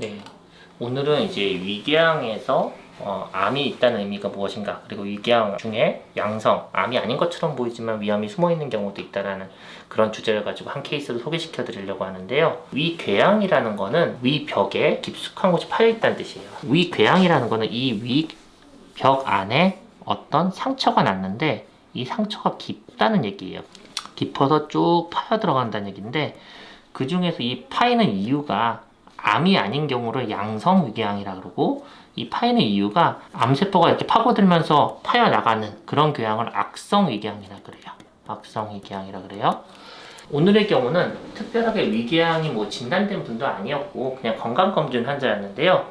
네. 오늘은 이제 위궤양에서 어, 암이 있다는 의미가 무엇인가 그리고 위궤양 중에 양성 암이 아닌 것처럼 보이지만 위암이 숨어 있는 경우도 있다라는 그런 주제를 가지고 한 케이스를 소개시켜 드리려고 하는데요. 위궤양이라는 거는 위벽에 깊숙한 곳이 파여 있다는 뜻이에요. 위궤양이라는 거는 이 위벽 안에 어떤 상처가 났는데 이 상처가 깊다는 얘기예요. 깊어서 쭉 파여 들어간다는 얘기인데 그 중에서 이 파이는 이유가 암이 아닌 경우를 양성 위궤양이라 그러고 이 파이는 이유가 암세포가 이렇게 파고들면서 파여 나가는 그런 교양을 악성 위궤양이라 그래요. 악성 위궤양이라 그래요. 오늘의 경우는 특별하게 위궤양이 뭐 진단된 분도 아니었고 그냥 건강검진 환자였는데요.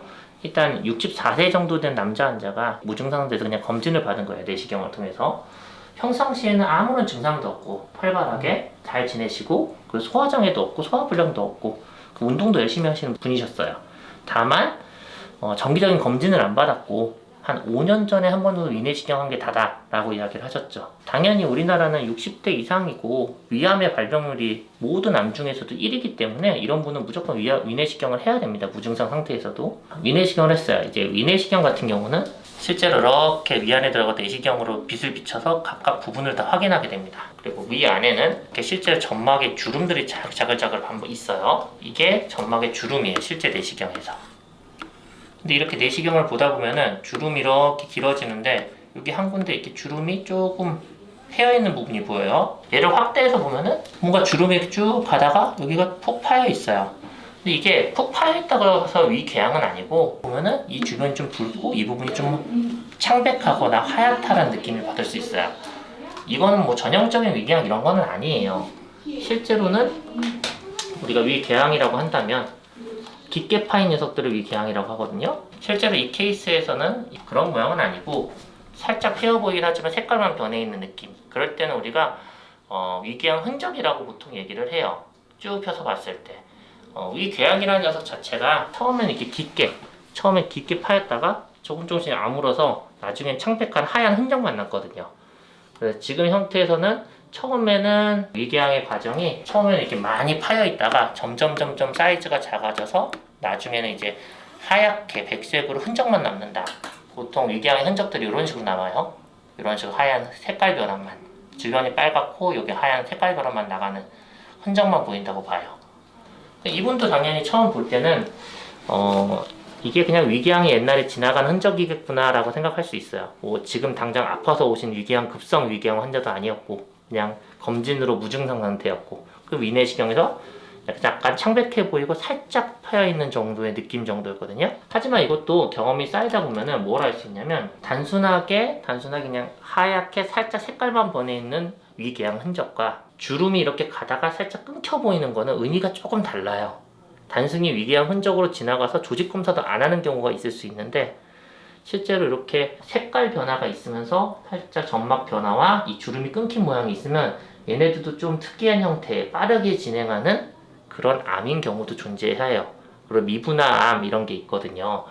일단 64세 정도 된 남자 환자가 무증상 상태에서 그냥 검진을 받은 거예요. 내시경을 통해서. 평상시에는 아무런 증상도 없고 활발하게 잘 지내시고 그 소화장애도 없고 소화불량도 없고 그 운동도 열심히 하시는 분이셨어요. 다만 어, 정기적인 검진을 안 받았고 한 5년 전에 한번 정도 위내시경 한 게 다다라고 이야기를 하셨죠. 당연히 우리나라는 60대 이상이고 위암의 발병률이 모든 암 중에서도 1위기 때문에 이런 분은 무조건 위, 위내시경을 해야 됩니다. 무증상 상태에서도 위내시경을 했어요. 이제 위내시경 같은 경우는 실제로 이렇게 위 안에 들어가 내시경으로 빛을 비춰서 각각 부분을 다 확인하게 됩니다. 그리고 위 안에는 이렇게 실제 점막에 주름들이 자- 자글자글 한번 있어요. 이게 점막의 주름이에요. 실제 내시경에서. 근데 이렇게 내시경을 보다 보면은 주름이 이렇게 길어지는데 여기 한 군데 이렇게 주름이 조금 패여 있는 부분이 보여요. 얘를 확대해서 보면은 뭔가 주름이 쭉 가다가 여기가 푹 파여 있어요. 근데 이게 푹 파여 있다고 해서 위궤양은 아니고 보면은 이 주변이 좀 붉고 이 부분이 좀 창백하거나 하얗다는 느낌을 받을 수 있어요. 이거는 뭐 전형적인 위궤양 이런 거는 아니에요. 실제로는 우리가 위궤양이라고 한다면 깊게 파인 녀석들을 위궤양이라고 하거든요. 실제로 이 케이스에서는 그런 모양은 아니고 살짝 패여 보이긴 하지만 색깔만 변해 있는 느낌. 그럴 때는 우리가 어, 위궤양 흔적이라고 보통 얘기를 해요. 쭉 펴서 봤을 때. 어, 위궤양이라는 녀석 자체가 처음에는 이렇게 깊게, 처음에 깊게 파였다가 조금 조금씩 아물어서 나중엔 창백한 하얀 흔적만 났거든요. 그래서 지금 형태에서는 처음에는 위궤양의 과정이 처음에는 이렇게 많이 파여 있다가 점점 점점 사이즈가 작아져서 나중에는 이제 하얗게 백색으로 흔적만 남는다. 보통 위궤양의 흔적들이 이런 식으로 남아요. 이런 식으로 하얀 색깔 변화만 주변이 빨갛고 여기 하얀 색깔 변화만 나가는 흔적만 보인다고 봐요. 이분도 당연히 처음 볼 때는 어 이게 그냥 위궤양이 옛날에 지나간 흔적이겠구나라고 생각할 수 있어요. 뭐 지금 당장 아파서 오신 위궤양 급성 위궤양 환자도 아니었고 그냥 검진으로 무증상 상태였고 그 위내시경에서 약간 창백해 보이고 살짝 파여 있는 정도의 느낌 정도였거든요. 하지만 이것도 경험이 쌓이다 보면은 뭘할수 있냐면 단순하게 단순하게 그냥 하얗게 살짝 색깔만 변해 있는 위궤양 흔적과 주름이 이렇게 가다가 살짝 끊겨 보이는 거는 의미가 조금 달라요. 단순히 위궤양 흔적으로 지나가서 조직 검사도 안 하는 경우가 있을 수 있는데 실제로 이렇게 색깔 변화가 있으면서 살짝 점막 변화와 이 주름이 끊긴 모양이 있으면 얘네들도 좀 특이한 형태에 빠르게 진행하는 그런 암인 경우도 존재해요. 그리고 미분화 암 이런 게 있거든요.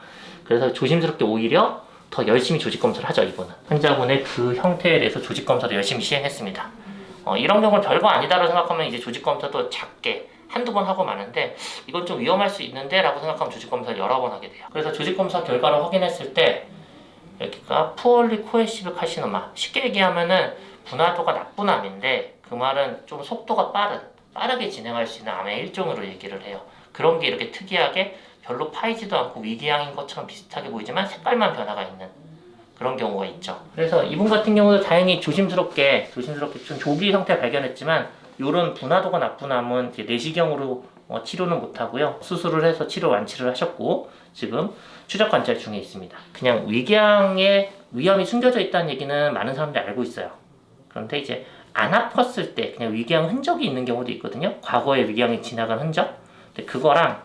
그래서 조심스럽게 오히려 더 열심히 조직 검사를 하죠 이분은 환자분의 그 형태에 대해서 조직 검사를 열심히 시행했습니다. 어, 이런 경우는 별거 아니다라고 생각하면 이제 조직 검사도 작게 한두 번 하고 마는데 이건 좀 위험할 수 있는데 라고 생각하면 조직 검사를 여러 번 하게 돼요. 그래서 조직 검사 결과를 확인했을 때 여기가 푸얼리 코에시브 카시노마 쉽게 얘기하면은 분화도가 나쁜 암인데 그 말은 좀 속도가 빠른 빠르게 진행할 수 있는 암의 일종으로 얘기를 해요. 그런 게 이렇게 특이하게 별로 파이지도 않고 위궤양인 것처럼 비슷하게 보이지만 색깔만 변화가 있는 그런 경우가 있죠. 그래서 이분 같은 경우도 다행히 조심스럽게 조심스럽게 좀 조기 형태 발견했지만 이런 분화도가 나쁜 암은 내시경으로 어, 치료는 못하고요. 수술을 해서 치료 완치를 하셨고 지금 추적 관찰 중에 있습니다. 그냥 위궤양에 위험이 숨겨져 있다는 얘기는 많은 사람들이 알고 있어요. 그런데 이제 안 아팠을 때 그냥 위궤양 흔적이 있는 경우도 있거든요. 과거에 위궤양이 지나간 흔적. 근데 그거랑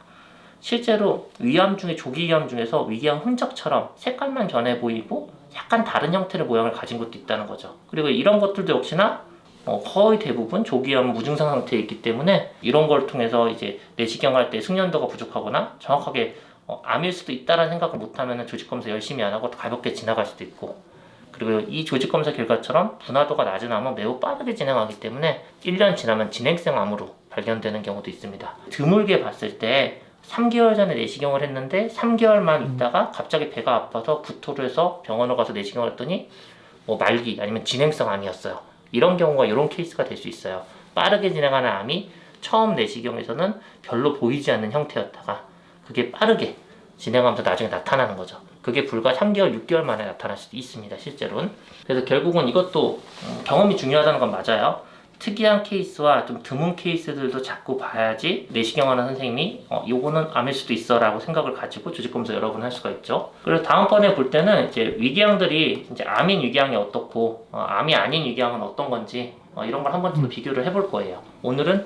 실제로 위암 중에 조기 위암 중에서 위궤양 흔적처럼 색깔만 변해 보이고 약간 다른 형태의 모양을 가진 것도 있다는 거죠. 그리고 이런 것들도 역시나 어, 거의 대부분 조기암 무증상 상태에 있기 때문에 이런 걸 통해서 이제 내시경 할 때 숙련도가 부족하거나 정확하게 어, 암일 수도 있다라는 생각을 못하면 조직 검사 열심히 안 하고 가볍게 지나갈 수도 있고 그리고 이 조직 검사 결과처럼 분화도가 낮은 암은 매우 빠르게 진행하기 때문에 1년 지나면 진행성 암으로 발견되는 경우도 있습니다. 드물게 봤을 때 3개월 전에 내시경을 했는데 3개월만 있다가 갑자기 배가 아파서 구토를 해서 병원을 가서 내시경을 했더니 뭐 말기 아니면 진행성 암이었어요. 이런 경우가 이런 케이스가 될 수 있어요. 빠르게 진행하는 암이 처음 내시경에서는 별로 보이지 않는 형태였다가 그게 빠르게 진행하면서 나중에 나타나는 거죠. 그게 불과 3개월, 6개월 만에 나타날 수도 있습니다. 실제로는. 그래서 결국은 이것도 음, 경험이 중요하다는 건 맞아요. 특이한 케이스와 좀 드문 케이스들도 자꾸 봐야지 내시경하는 선생님이 어, 요거는 암일 수도 있어 라고 생각을 가지고 조직검사 여러 번 할 수가 있죠. 그래서 다음번에 볼 때는 이제 위궤양들이 이제 암인 위궤양이 어떻고 어, 암이 아닌 위궤양은 어떤 건지 어, 이런 걸 한 번 더 비교를 해볼 거예요. 오늘은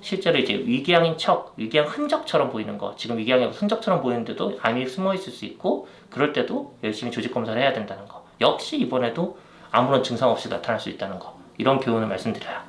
실제로 이제 위궤양인 척, 위궤양 흔적처럼 보이는 거, 지금 위궤양이 흔적처럼 보이는데도 암이 숨어 있을 수 있고, 그럴 때도 열심히 조직 검사를 해야 된다는 거. 역시 이번에도 아무런 증상 없이 나타날 수 있다는 거. 이런 교훈을 말씀드려요.